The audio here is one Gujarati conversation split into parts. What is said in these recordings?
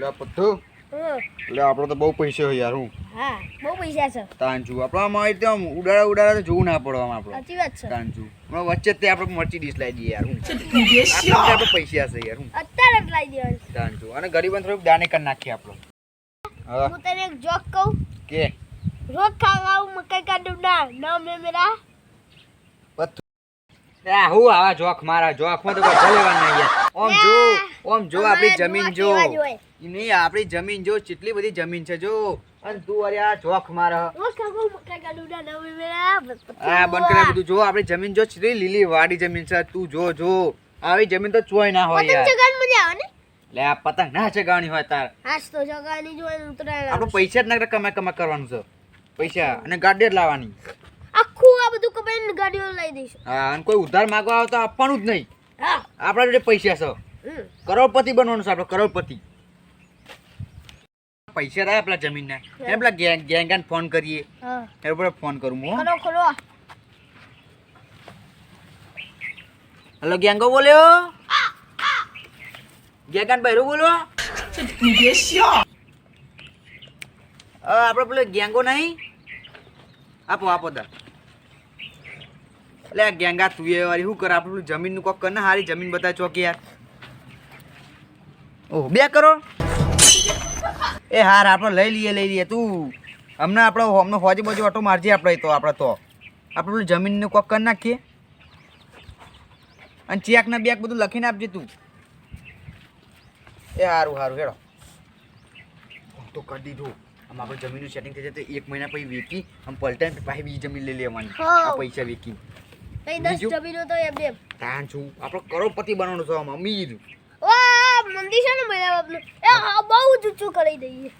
એટલે પઠ્ઠુ. એટલે આપણો તો બહુ પૈસા હોય યાર હું. હા બહુ પૈસા છે. તાંજુ આપણામાં આવી આમ ઉડાડા ઉડાડા તો જોવું ના પડે આમ આપણે સાચી વાત છે. તાંજુ હમણાં વચ્ચે તે આપણે મરચી ડીશ લાવી દઈએ યાર હું. આપણે આપણે પૈસા છે યાર હું. અત્યારે જ લાવી દેવાનું તાંજુ અને ગરીબન થોડુંક દાને કરી નાખીએ આપણો હા. હું તને એક જોક કહું? કે? રોજ ખાવા મકાઈ કા ડુડા નામ મે મેરા. આ હું આવા જોખ મારા જોખમાં તો કોઈ નહીં યાર. ઓમ જો ઓમ જો આપણી જમીન જો. નહીં આપણી જમીન જો કેટલી બધી જમીન છે જો. અને તું અરે આ જોખ મારે. હા બંધ બધું. જો આપણી જમીન જો કેટલી લીલી વાડી જમીન છે. તું જો જો. આવી જમીન તો ચોય ના હોય યાર. લે આ પતંગ ના ચગાવવાની હોય તાર. હાસ તો ચગાવવાની જો આપણે પૈસા જ ના કમાય કમાય કરવાનું છે. પૈસા અને ગાડી જ લાવવાની. આખું આ બધું કમાઈને ગાડીઓ લઈ દઈશ. હા અને કોઈ ઉધાર માંગવા આવે તો આપવાનું જ નહીં. હા. આપણા જોડે પૈસા છે. કરોડપતિ બનવાનું છે આપણે કરોડપતિ. પૈસા રહ્યા પેલા જમીનના. એને પેલા ગેંગ ગેંગાને ફોન કરીએ. એના પર ફોન કરું હું હલો ગેંગો બોલ્યો? ગેંગાન બૈરું બોલો આપણે પેલો ગેંગો નહીં? આપો આપો દા એટલે ગેંગા તું એ વાળી શું કરે? આપણે પેલું જમીનનું કોક કર ને હારી જમીન બતાવી ચોકી યાર. ઓહ બે કરોડ એ હાર આપણે લઈ લઈએ લઈ લઈએ. તું હમણાં આપણે હમણાં ફોજી બાજુ ઓટો મારજે આપણે તો આપણે તો. આપણે પેલું જમીનનું કોક કરી નાખીએ. અને ચેક ને બેક બધું લખીને આપજે તું. એ સારું સારું હેડો. તો કરી દીધું. આમ આપણે જમીનનું સેટિંગ થઈ જાય તો એક મહિના પછી વેચી આમ પલટાઈને પાછી બીજી જમીન લઈ લેવાની. આ પૈસા વેચી. તાન છું. આપણે કરોડપતિ બનવાનું છે આમ અમીર. વાહ મંદી છે ને મેરા બાપનું? એ હા બહુ જ ઊંચું કરી દઈએ.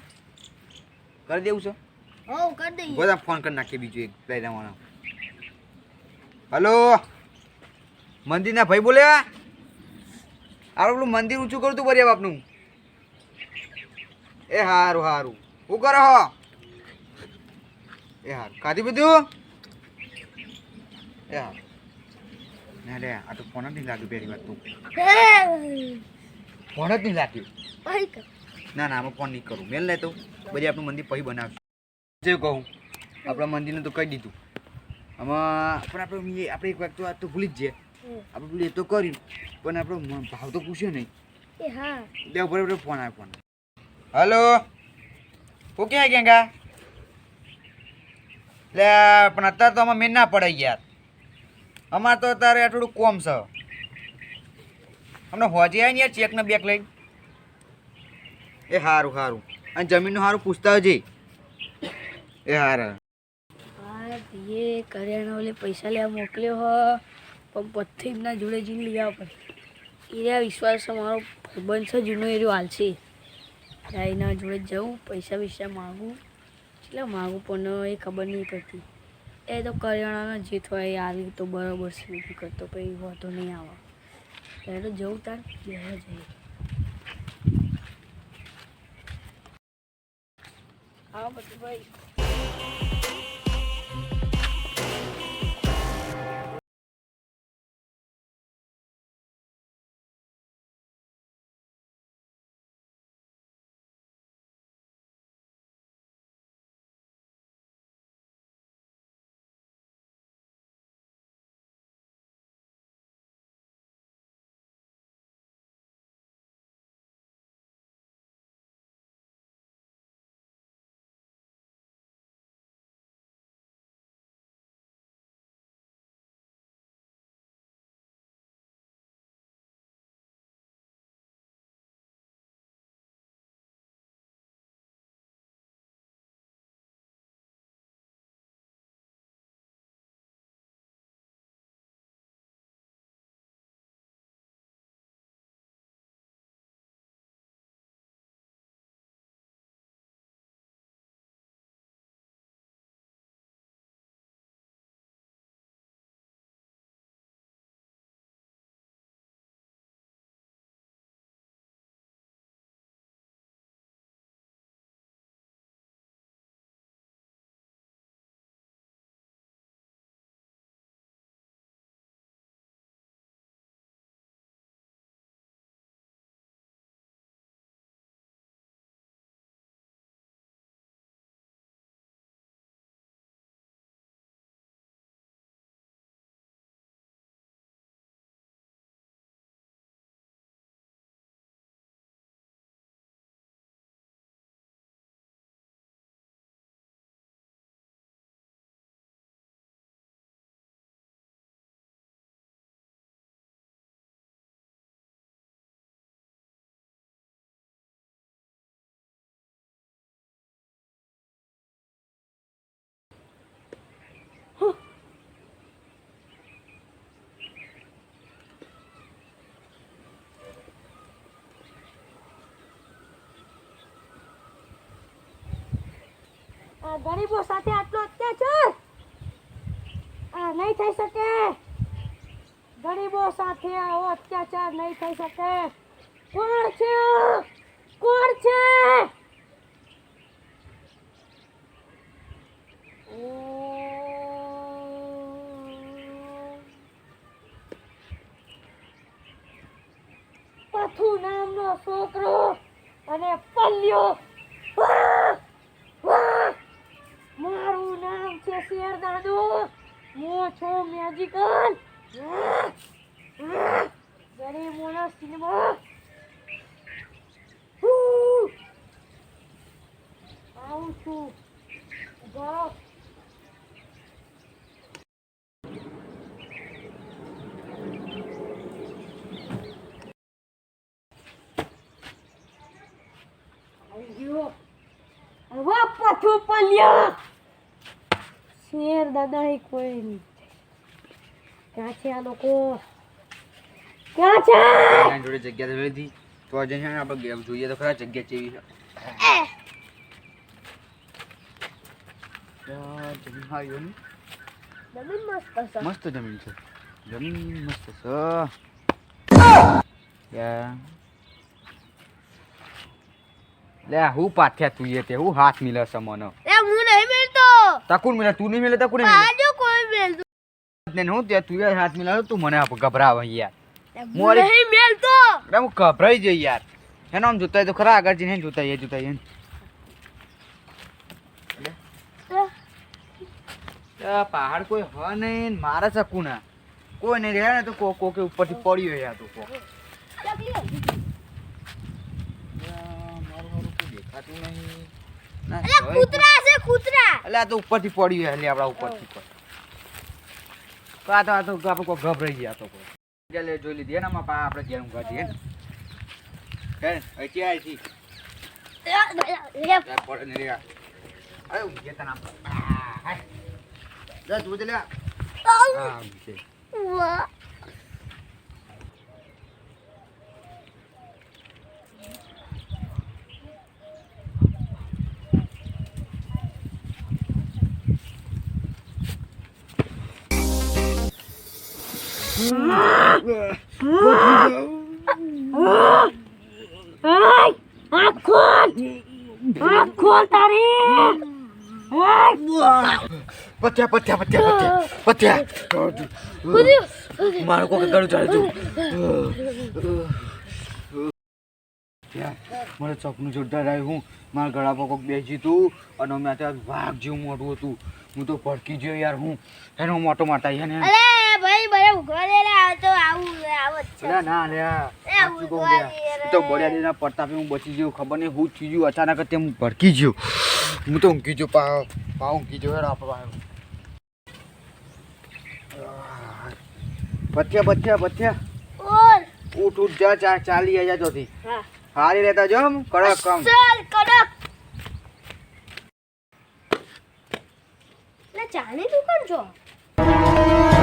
કરી દેવું છે? હો કરી દઈએ. બધા ફોન કરી નાખીએ બીજું એક લઈ દેવાનો હલો? મંદિરના ભાઈ બોલ્યા આપણે પેલું મંદિર ઊંચું કરું તું બરિયા બાપનું. એ હારું હારું. શું કરો હો? એ હારું. ખાધી બધું? એ હારું. ના લે આ તો ફોન જ નહીં લાગ્યું પહેલી વાત તું. ફોન જ નહીં લાગ્યું. ભાઈ ના ના આમાં ફોન નહીં કરું. મેલ લે તો. બધી આપણું મંદિર પછી બનાવશું. જે કહું આપણા મંદિરને તો કહી દીધું. આમાં પણ આપણે આપણે એક વાત તો આ તો ભૂલી જ જઈએ. આપણે પેલું એ તો કર્યું પણ આપણો ભાવ તો પૂછ્યો નહીં. એ હા. દેવ બરાબર ફોન આવ્યો ફોન. હલો? હું ક્યાં ગેંગા લે પણ અત્યારે તો આમાં મેં ના પડાઈ યાર. અમારે તો અત્યારે આ થોડું કોમ છે. અમને હોજે આવી ને યાર ચેકનો બેગ લઈને. એ સારું સારું અને જમીનનું સારું પૂછતા હજી એ હારા. એ કરિયાણા ઓલે પૈસા લેવા મોકલ્યો હો. પણ પથ્થર એમના જોડે જઈને લઈ આવવા પડે એના વિશ્વાસ મારો ભાઈબંધ છે, જૂનો એરિયો હાલશે એના જોડે જવું પૈસા પૈસા માગું. એટલે માગું પણ એ ખબર નહીં પડતી. એ તો કરિયાણાના જે થાય એ આવી તો બરાબર છે કરતો પછી વાંધો નહીં આવે. ત્યારે જવું તાર લેવા જઈએ. આવો પછી ભાઈ. ગરીબો સાથે આટલો અત્યાચાર? નહીં થઈ શકે. ગરીબો સાથે આવો અત્યાચાર નહીં થઈ શકે. કોણ છે? કોણ છે? પથુ નામનો છોકરો અને પલ્યો વાહ! વાહ! મારું નામ છે શેર દાદુ હું છું મેજિકલ વાહ! વાહ! ગરીબોનો સિનેમા હું આવું છું ઊભા રહો. આવી ગયો હવે પથું પલ્યા શેર દાદા એ કોઈ નહીં ક્યાં છે આ લોકો? ક્યાં છે? એના જોડે જગ્યા તો લીધી. તો આજે છે ને આપણે ગેમ જોઈએ તો ખરા જગ્યા ચેવી છે? મસ્ત જમીન છે. જમીન મસ્ત છે. લે હું પાથ્યા તું એ તે હું હાથ મિલે છે મને તકુન મિલે તું નહીં મિલે તકુન મિલે. આજો કોઈ મેલતો ને હું તે તું હાથ મિલાવ્યો તું મને ગભરાવે યાર. મોરે નહીં મેલતો. અરે હું ગભરાઈ જઈ યાર. એનો આમ જોતા તો ખરા આગળ જઈને જોતા એ જોતા એ પહાડ કોઈ હ નહીં મારે શકું ના કોઈ નહીં રહ્યા ને તો કો કોકે ઉપરથી પડ્યો યાર તો કો. મારું મારું કોઈ દેખાતું નહીં. ના કૂતરા એટલે આ તો ઉપરથી પડ્યું એટલે આપણા ઉપરથી પર તો આ તો આ તો આપણે કોઈ ગભરાઈ ગયા તો કોઈ. એટલે જોઈ લીધી. એનામાં પા આપણે જેમ ઊંઘા હે ને? હે અહીંથી ને અરે ઊંઘે તને. પત્યા પત્યા પત્યા પત્યા પત્યા. મારું કોઈ ગળું ચાલે મને ચોકનું જોરદાર આવ્યું. હું મારા ગળા પર કોઈક બેસી તું અને મેં ત્યાં વાઘ જેવું મોટું હતું. હું તો ભડકી ગયો યાર, હું. એનો મોટો માટા એને અરે બરે ઉઘવા દે રે આ તો આવું આવું છે. અલ્યા ના અલ્યા સાચું કહું ઊભા લ્યા. રહી રે. તો બળ્યા દેના પડતાપે હું બચી ગયો ખબર નહીં હું થઈ ગયું અચાનક તે હું ભડકી ગયો. હું તો ઊંઘી ગયો પા પા ઊંઘી ગયો હેડ ઓર ઉઠ ઉઠ જા ચા ચાલી હજાર જોથી હા. હારી રહેતા જો કડક કામ ચાલ કડક. તું કોણ છે?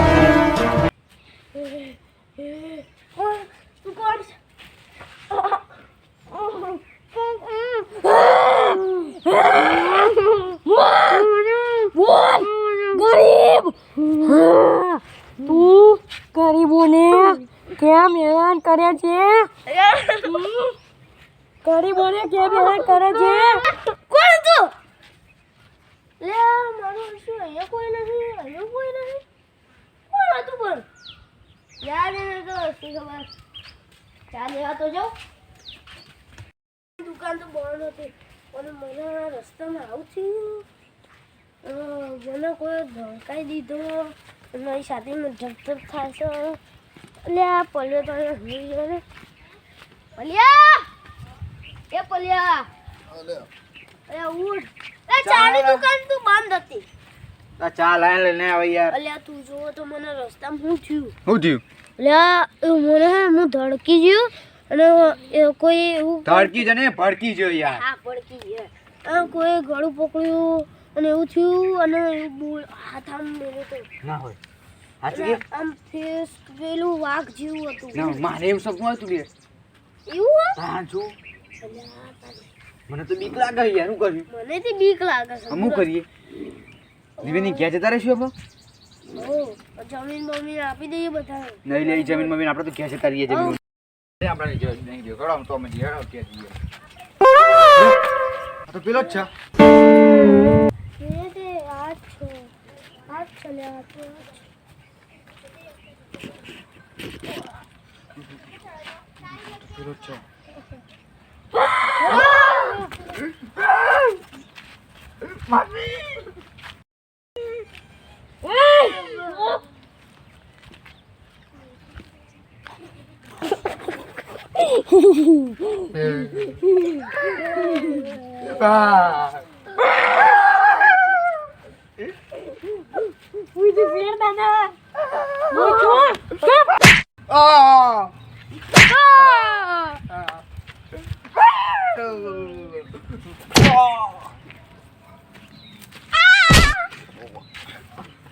ગરીબ તું ગરીબોને કેમ હેરાન કરે છે ગરીબોને કેમ હેરાન કરે છે કોણ તું લે મારું શું અહીંયા કોઈ નથી અહીંયા કોઈ નથી કોણ હતું પણ યાદ તો શી ખબર? ચાલ લેવા તો જાઉં દુકાન તો બંધ હતી અને મને રસ્તામાં આવું થયું મને કોઈ ધમકાઈ દીધો મારી છાતીમાં થાય છે એટલે આ પલ્યો તો ભૂલી ગયો ને. પલ્યા! એ પલ્યા! અરે ઉઠ. એ ચાની દુકાન તું બંધ હતી. આ ચા લાઈન લઈને આવે યાર. અલ્યા તું જોવો તો મને રસ્તામાં શું થયું? હું થયું? અલ્યા મને હે હું ધડકી ગયું અને એ કોઈ એવું ધડકી જ ને ભડકી ગયો યાર. હા ભડકી ગયો. કોઈ ગળું પકડ્યું અને એવું થયું અને બોલ હાથ આમ મેળ્યો તો. ના હોય. કે? આમ ફેસ પેલું વાઘ જેવું હતું. ના મારે એવું સપનું હતું બે. એવું હે? હા જો મને તો બીક લાગે યાર શું કર્યું મને તો બીક લાગે છે શું કરીએ? દિવ્યની ઘેર જતા રહીશું આપણે ઓ જમીન મમ્મી આપી દઈએ બધા નહીં લઈ જમીન મમ્મીને આપણે તો ઘેર જતા રહીએ જમીન આપણે નહીં જોયું, નહીં જોયું. કળો, તો અમે જઈએ, હેડો, ઘેર જઈએ. આ તો પેલો જ છે એ તે આ છો આ ચલ્યા તો પેલો જ છે Ah. ઉઈ તે ફેર દાદા મો છો Ah.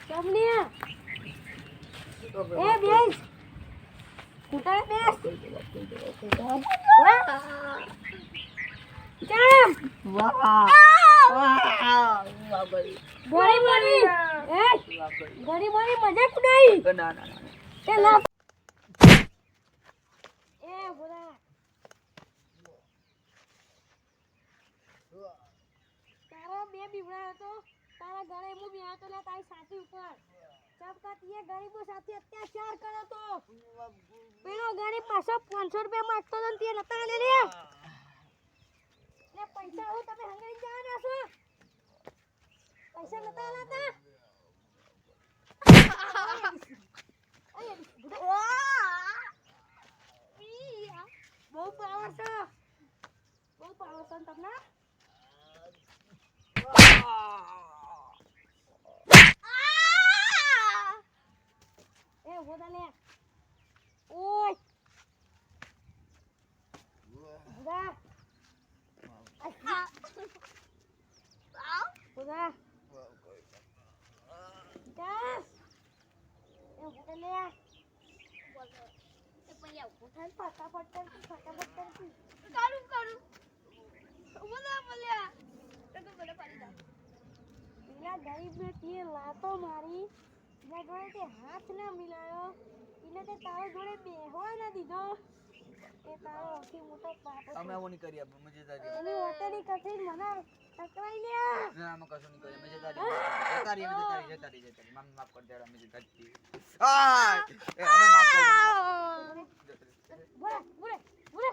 ચમનિયા એ બેસ કુટા બેસ કેમ ગોળી બોલી. એ ગોળી ના ના ના એ લા એ બોલા તારો બે બીવડા હતો. તારા ઘરે હું બી હતો લે તારી સાથી ઉપર. ચપકાતીએ ગરીબો સાથે અત્યાચાર કર્યો તો. પેલો ગરીબ પાછો પાંચસો રૂપિયા માંગતો હતો ને તે નતા લે પૈસા હું તમે હંગાઈ જવાના છો. પૈસા નતા આલાતા બહુ પાવર છે બહુ પાવર છે ને તમને એ બોલા લે ઓય બોલા બોલા Gas. એ બોલા લે એ પૈયા ઉઠાન ફટાફટ કરતી ફટાફટ કરતી કરું કરું બોલા બોલ્યા તો લાતો મારી એના જોડે હાથ ના મિલાયો એને તે તારો જોડે બેહવા ના દીધો એ તારો મોટો પાપ અમે આવું નહીં કરીએ આપણે મજેદાર. એની વટેલી કથઈ મને ટકરાઈ લ્યા ના, અમે કશું નહીં કરીએ, મજેદાર છે. જતા રહીએ, જતા રહીએ, જતા રહીએ, જતા રહીએ. મામી માફ કરી દેજો, મજેદારી! એ, અમે માફ કરી. બોલે બોલે બોલે